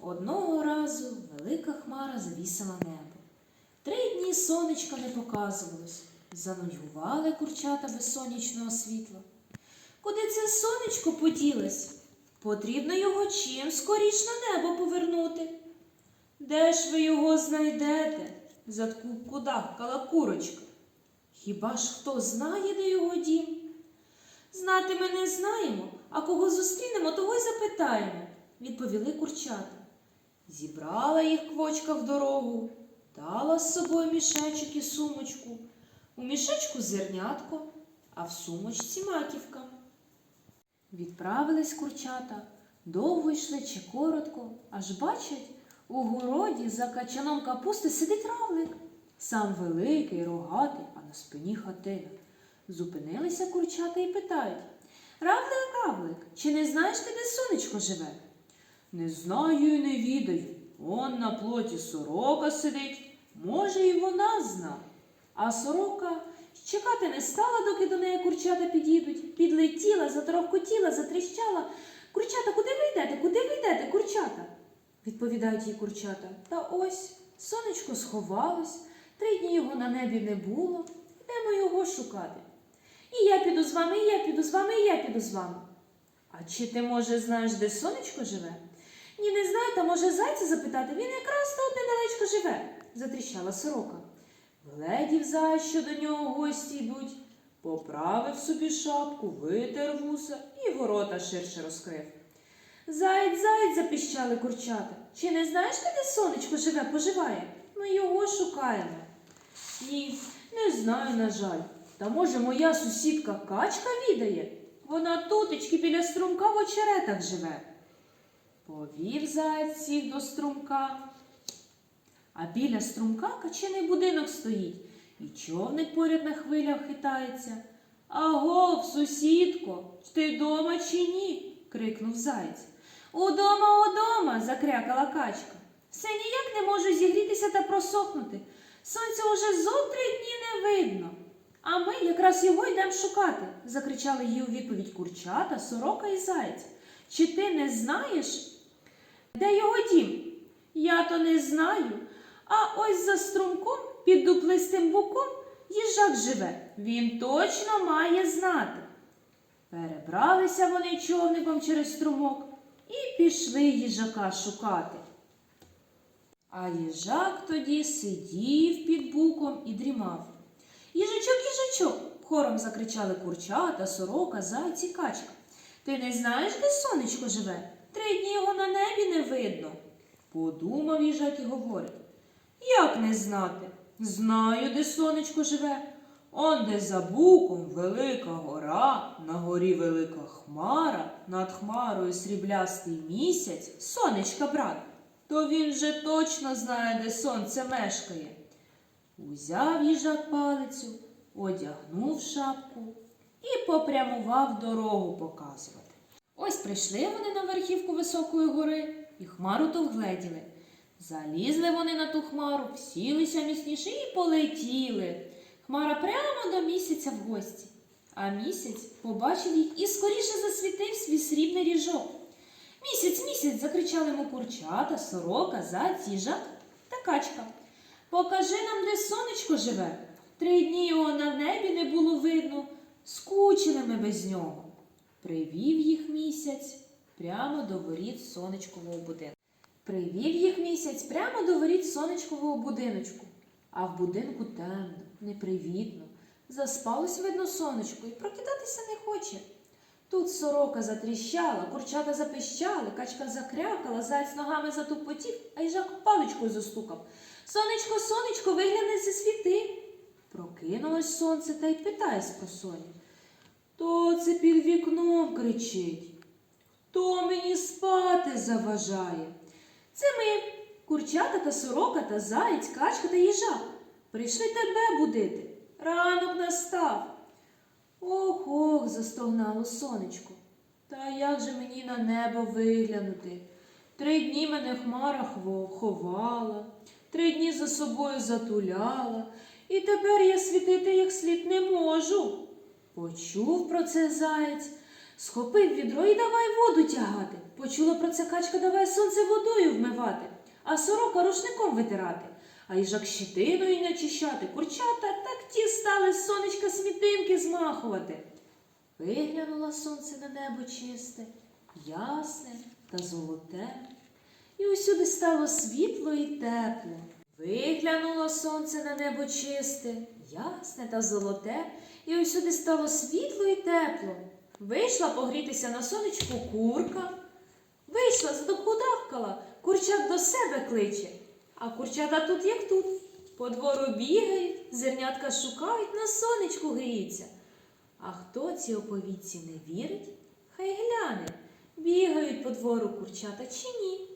Одного разу велика хмара завісила небо. Три дні сонечка не показувалось. Занудьгували курчата без сонячного світла. Куди це сонечко поділось? Потрібно його чим скоріш на небо повернути. Де ж ви його знайдете? Заткукудахкала курочка. Хіба ж хто знає, де його дім? Знати ми не знаємо, а кого зустрінемо, того й запитаємо, відповіли курчата. Зібрала їх квочка в дорогу, дала з собою мішечок і сумочку. У мішечку зернятко, а в сумочці маківка. Відправились курчата, довго йшли чи коротко, аж бачать, у городі за качаном капусти сидить равлик. Сам великий, рогатий, а на спині хатина. Зупинилися курчата і питають Равлик, равлик, чи не знаєш ти, де сонечко живе? Не знаю і не відаю. Он на плоті сорока сидить, може, і вона зна. А сорока чекати не стала, доки до неї курчата підійдуть. Підлетіла, заторохкотіла, затріщала. Курчата, куди ви йдете? Куди ви йдете, курчата? Відповідають їй курчата. Та ось сонечко сховалось, три дні його на небі не було. Йдемо його шукати. І я піду з вами, і я піду з вами, і я піду з вами. А чи ти, може, знаєш, де сонечко живе? Ні, не знаю, та може зайця запитати, він якраз тут недалечко живе, затріщала сорока. Гледів зай, що до нього гості йдуть, поправив собі шапку, витер вуса і ворота ширше розкрив. Заєць, заєць, запіщали курчата. Чи не знаєш де сонечко живе, поживає? Ми його шукаємо. Ні, не знаю, на жаль. Та може моя сусідка качка відає? Вона тутечки біля струмка в очеретах живе. Повів всіх до струмка. А біля струмка качений будинок стоїть, і човник поряд на хвилях хитається. Агов, сусідко, ти дома чи ні? крикнув заєць. Удома, удома, закрякала качка. Все ніяк не можу зігрітися та просохнути. Сонця уже зо три дні не видно. А ми якраз його йдемо шукати, закричали їй у відповідь курчата, сорока і заєць. Чи ти не знаєш, де його дім? Я то не знаю. А ось за струмком під дуплистим буком їжак живе. Він точно має знати. Перебралися вони човником через струмок і пішли їжака шукати. А їжак тоді сидів під буком і дрімав. Їжачок, їжачок, хором закричали курчата, сорока, зайць і качка. Ти не знаєш, де сонечко живе? Три дні його на небі не видно. Подумав їжак і говорить. Як не знати? Знаю, де сонечко живе. Он де за буком велика гора, на горі велика хмара, над хмарою сріблястий місяць, сонечка брат. То він же точно знає, де сонце мешкає. Узяв їжак палицю, одягнув шапку і попрямував дорогу показувати. Ось прийшли вони на верхівку високої гори і хмару ту вгледіли. Залізли вони на ту хмару, сілися міцніше і полетіли. Хмара прямо до місяця в гості. А місяць побачив їх і скоріше засвітив свій срібний ріжок. Місяць, місяць, закричали йому курчата, сорока, зайць, їжак та качка. Покажи нам, де сонечко живе. Три дні його на небі не було видно, скучили ми без нього. Привів їх місяць прямо до воріт сонечкового будинку. Привів їх місяць прямо до воріт сонечкового будиночку. А в будинку темно, непривітно. Заспалось, видно, сонечко і прокидатися не хоче. Тут сорока затріщала, курчата запищали, качка закрякала, заяць ногами затупотів, а їжак паличкою застукав. Сонечко, сонечко, вигляни зі світи. Прокинулось сонце та й питає з просоні. Хто це під вікном кричить? Хто мені спати заважає? Це ми, курчата та сорока та заєць, качка та їжак. Прийшли тебе будити. Ранок настав. Ох, ох, застогнало сонечко. Та як же мені на небо виглянути? Три дні мене хмара ховала, три дні за собою затуляла, і тепер я світити як слід не можу. Почув про це заєць, Схопив відро і давай воду тягати. Почула про це качка, давай сонце водою вмивати, а сорока рушником витирати. А їжак щитиною начищати, курчата так ті стали сонечка смітинки змахувати. Виглянуло сонце на небо чисте, ясне та золоте, і усюди стало світло і тепло. Виглянуло сонце на небо чисте, ясне та золоте, і усюди стало світло і тепло. Вийшла погрітися на сонечку курка. Вийшла, задобхудахкала, курчат до себе кличе. А курчата тут, як тут. По двору бігають, зернятка шукають, на сонечку гріються. А хто цій оповідці не вірить, хай гляне, бігають по двору курчата чи ні.